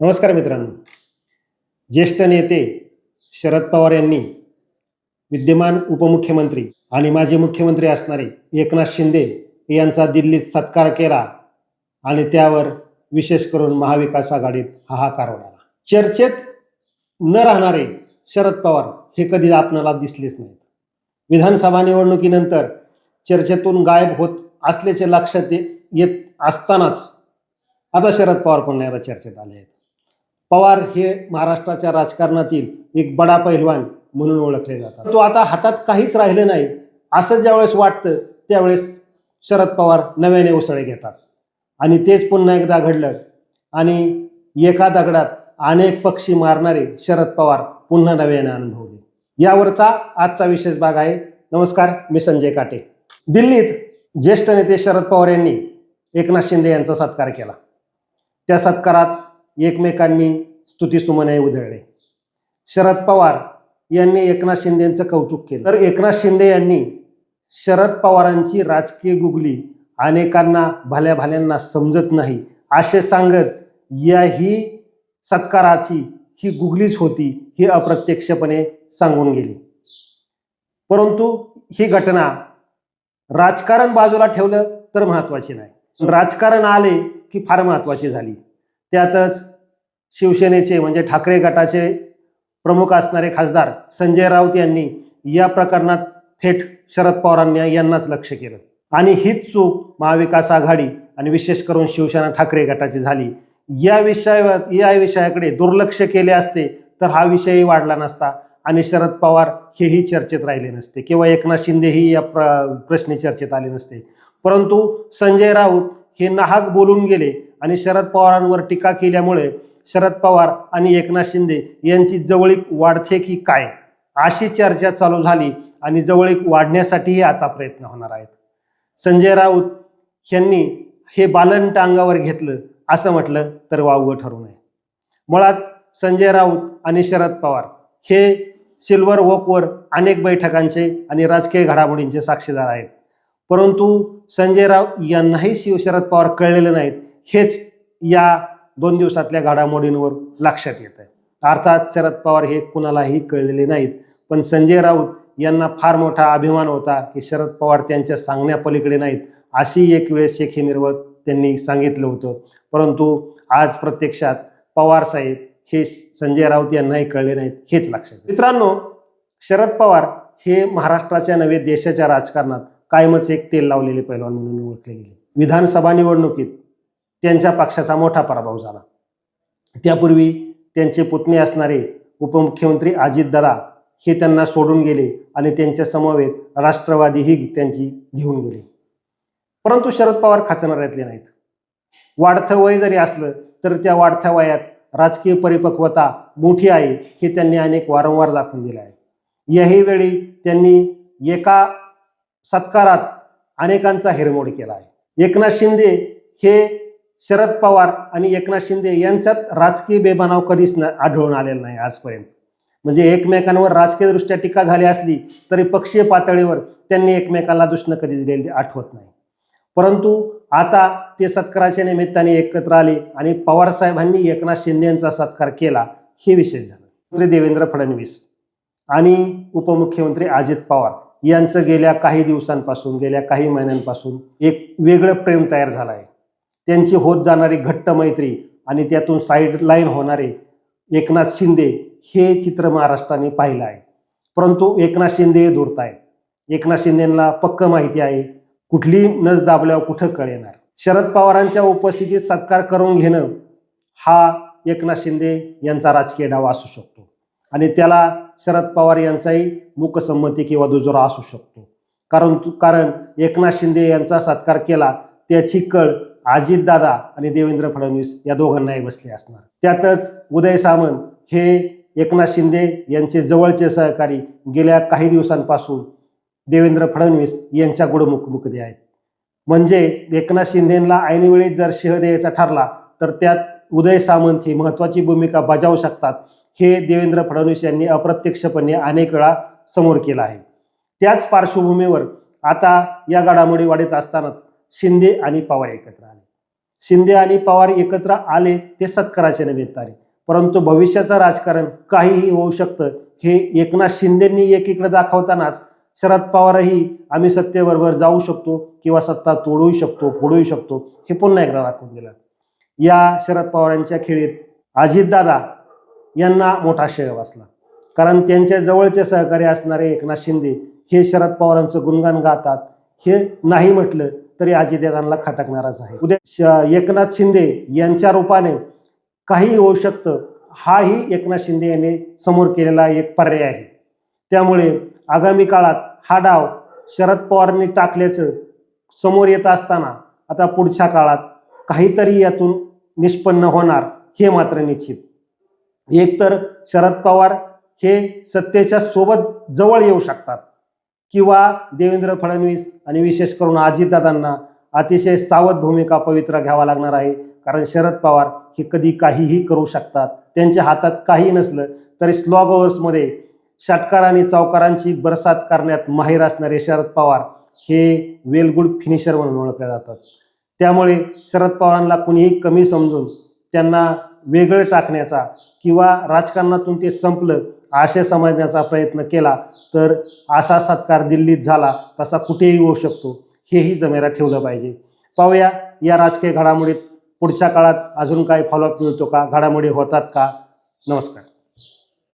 नमस्कार मित्रांनो. ज्येष्ठ नेते शरद पवार यांनी विद्यमान उपमुख्यमंत्री आणि माजी मुख्यमंत्री असणारे एकनाथ शिंदे यांचा दिल्लीत सत्कार केला आणि त्यावर विशेष करून महाविकास आघाडीत हाहाकार उडाला. चर्चेत न राहणारे शरद पवार हे कधी आपणाला दिसलेच नाहीत. विधानसभा निवडणुकीनंतर चर्चेतून गायब होत असल्याचे लक्षात येत असतानाच आता शरद पवार पुन्हा चर्चेत आले आहेत. पवार हे महाराष्ट्राच्या राजकारणातील एक बडा पैलवान म्हणून ओळखले जातात. तो आता हातात काहीच राहिलं नाही. असं ज्यावेळेस वाटतं त्यावेळेस शरद पवार नव्याने उसळे घेतात. आणि तेच पुन्हा एकदा घडलं. आणि एका दगडात अनेक पक्षी मारणारे शरद पवार पुन्हा नव्याने अनुभवले. यावरचा आजचा विशेष भाग आहे. नमस्कार मी संजय काटे. दिल्लीत ज्येष्ठ नेते शरद पवार यांनी एकनाथ शिंदे यांचा सत्कार केला. त्या सत्कारात एकमेकांनी स्तुतीसुमने उधळले. शरद पवार यांनी एकनाथ शिंदेचं कौतुक केलं. तर एकनाथ शिंदे यांनी शरद पवारांची राजकीय गुगली अनेकांना भल्या भाल्यांना समजत नाही असे सांगत याही सत्काराची ही गुगलीच होती ही अप्रत्यक्षपणे सांगून गेली. परंतु ही घटना राजकारण बाजूला ठेवलं तर महत्वाची नाही. राजकारण आले की फार महत्वाची झाली. त्यातच शिवसेनेचे म्हणजे ठाकरे गटाचे प्रमुख असणारे खासदार संजय राऊत यांनी या प्रकरणात थेट शरद पवारांनी यांनाच लक्ष केलं. आणि हीच चूक महाविकास आघाडी आणि विशेष करून शिवसेना ठाकरे गटाची झाली. या विषयावर या विषयाकडे दुर्लक्ष केले असते तर हा विषयही वाढला नसता आणि शरद पवार हेही चर्चेत राहिले नसते किंवा एकनाथ शिंदेही या प्र प्रश्नी चर्चेत आले नसते. परंतु संजय राऊत हे नाहक बोलून गेले आणि शरद पवारांवर टीका केल्यामुळे शरद पवार आणि एकनाथ शिंदे यांची जवळीक वाढते की काय? अशी चर्चा चालू झाली आणि जवळीक वाढण्यासाठीही आता प्रयत्न होणार आहेत. संजय राऊत यांनी हे बालंट अंगावर घेतलं असं म्हटलं तर वावगं ठरू नये. मुळात संजय राऊत आणि शरद पवार हे सिल्वर वॉकवर अनेक बैठकांचे आणि राजकीय घडामोडींचे साक्षीदार आहेत. परंतु संजय राऊत यांनाही शिव शरद पवार कळलेले नाहीत. हेच या दोन दिवसातल्या घडामोडींवर लक्षात येत आहे अर्थात शरद पवार हे कुणालाही कळलेले नाहीत पण संजय राऊत यांना फार मोठा अभिमान होता की शरद पवार त्यांच्या सांगण्यापलीकडे नाहीत अशी एक वेळेस शेखी मिरवत त्यांनी सांगितलं होतं. परंतु आज प्रत्यक्षात पवार साहेब हे संजय राऊत यांनाही कळले नाहीत हेच लक्षात मित्रांनो शरद पवार हे महाराष्ट्राच्या नव्हे देशाच्या राजकारणात कायमच एक तेल लावलेले पैलवान म्हणून ओळखले गेले. विधानसभा निवडणुकीत त्यांच्या पक्षाचा मोठा पराभव झाला. त्यापूर्वी त्यांचे पुतणे असणारे उपमुख्यमंत्री अजित अजितदादा हे त्यांना सोडून गेले आणि त्यांच्या समवेत राष्ट्रवादीही त्यांची घेऊन गेले. परंतु शरद पवार खाचणाऱ्यातले नाहीत. वाढतं वय जरी असलं तर त्या वाढत्या वयात राजकीय परिपक्वता मोठी आहे हे त्यांनी अनेक वारंवार दाखवून दिले आहे. याही वेळी त्यांनी एका सत्कारात अनेकांचा हिरमोड केला आहे. एकनाथ शिंदे हे शरद पवार आणि एकनाथ शिंदे यांच्यात राजकीय बेबनाव कधीच न आढळून आलेला नाही आजपर्यंत. म्हणजे एकमेकांवर राजकीयदृष्ट्या टीका झाली असली तरी पक्षीय पातळीवर त्यांनी एकमेकांना दुष्ण कधी दिलेली आठवत नाही. परंतु आता ते सत्काराच्या निमित्ताने एकत्र आले आणि पवारसाहेबांनी एकनाथ शिंदे यांचा सत्कार केला हे विशेष झालं. मंत्री देवेंद्र फडणवीस आणि उपमुख्यमंत्री अजित पवार यांचं गेल्या काही दिवसांपासून गेल्या काही महिन्यांपासून एक वेगळं प्रेम तयार झालं आहे. त्यांची होत जाणारी घट्ट मैत्री आणि त्यातून साईडलाईन होणारे एकनाथ शिंदे हे चित्र महाराष्ट्राने पाहिलं आहे. परंतु एकनाथ शिंदे धूर्त आहेत. एकनाथ शिंदेंना पक्क माहिती आहे कुठली नस दाबल्यावर कुठं कळ येणार? शरद पवारांच्या उपस्थितीत सत्कार करून घेणं हा एकनाथ शिंदे यांचा राजकीय डाव असू शकतो. आणि त्याला शरद पवार यांचाही मुकसंमती किंवा दुजोरा असू शकतो. कारण कारण एकनाथ शिंदे यांचा सत्कार केला त्याची कळ अजितदादा आणि देवेंद्र फडणवीस या दोघांनाही बसले असणार. त्यातच उदय सामंत हे एकनाथ शिंदे यांचे जवळचे सहकारी गेल्या काही दिवसांपासून देवेंद्र फडणवीस यांच्या गुडमुखमुखदे आहेत. म्हणजे एकनाथ शिंदेला ऐनवेळी जर शह द्यायचा ठरला तर त्यात उदय सामंत ही महत्त्वाची भूमिका बजावू शकतात हे देवेंद्र फडणवीस यांनी अप्रत्यक्षपणे अनेक वेळा समोर केलं आहे. त्याच पार्श्वभूमीवर आता या घडामोडी वाढीत असतानाच शिंदे आणि पवार एकत्र आले. शिंदे आणि पवार एकत्र आले ते सत्काराच्या निमित्ताने परंतु भविष्याचं राजकारण काहीही होऊ शकतं. हे एकनाथ शिंदेंनी एकीकडे दाखवतानाच शरद पवारही आम्ही सत्तेबरोबर जाऊ शकतो किंवा सत्ता तोडू शकतो फोडूही शकतो हे पुन्हा एकदा दाखवून दिलं. या शरद पवारांच्या खेळीत अजितदादा यांना मोठा शेळ बसला. कारण त्यांच्या जवळचे सहकारी असणारे एकनाथ शिंदे हे शरद पवारांचं गुणगान गातात. हे नाही म्हटलं तरी अजितदादांना खटकणारच आहे. उद्या श- एकनाथ शिंदे यांच्या रूपाने काही होऊ शकतं हाही एकनाथ शिंदे यांनी समोर केलेला एक पर्याय आहे. त्यामुळे आगामी काळात हा डाव शरद पवारांनी टाकल्याचं समोर येत असताना आता पुढच्या काळात काहीतरी यातून निष्पन्न होणार हे मात्र निश्चित. एकतर शरद पवार हे सत्तेच्या सोबत जवळ येऊ शकतात. किंवा देवेंद्र फडणवीस आणि विशेष करून अजितदादांना अतिशय सावध भूमिका पवित्र घ्यावा लागणार आहे. कारण शरद पवार हे कधी काहीही करू शकतात. त्यांच्या हातात काही नसलं तरी स्लॉग ओव्हर्समध्ये षटकार आणि चौकारांची बरसात करण्यात माहीर असणारे शरद पवार हे वेल गुड फिनिशर म्हणून ओळखले जातात. त्यामुळे शरद पवारांना कुणीही कमी समजून त्यांना वेगळं टाकण्याचा किंवा राजकारणातून ते संपलं आशय समजण्याचा प्रयत्न केला तर असा सत्कार दिल्लीत झाला तसा कुठेही होऊ शकतो हेही जमेरा ठेवलं पाहिजे. पाहूया या राजकीय घडामोडीत पुढच्या काळात अजून काही फॉलोअप मिळतो का? घडामोडी होतात का? नमस्कार.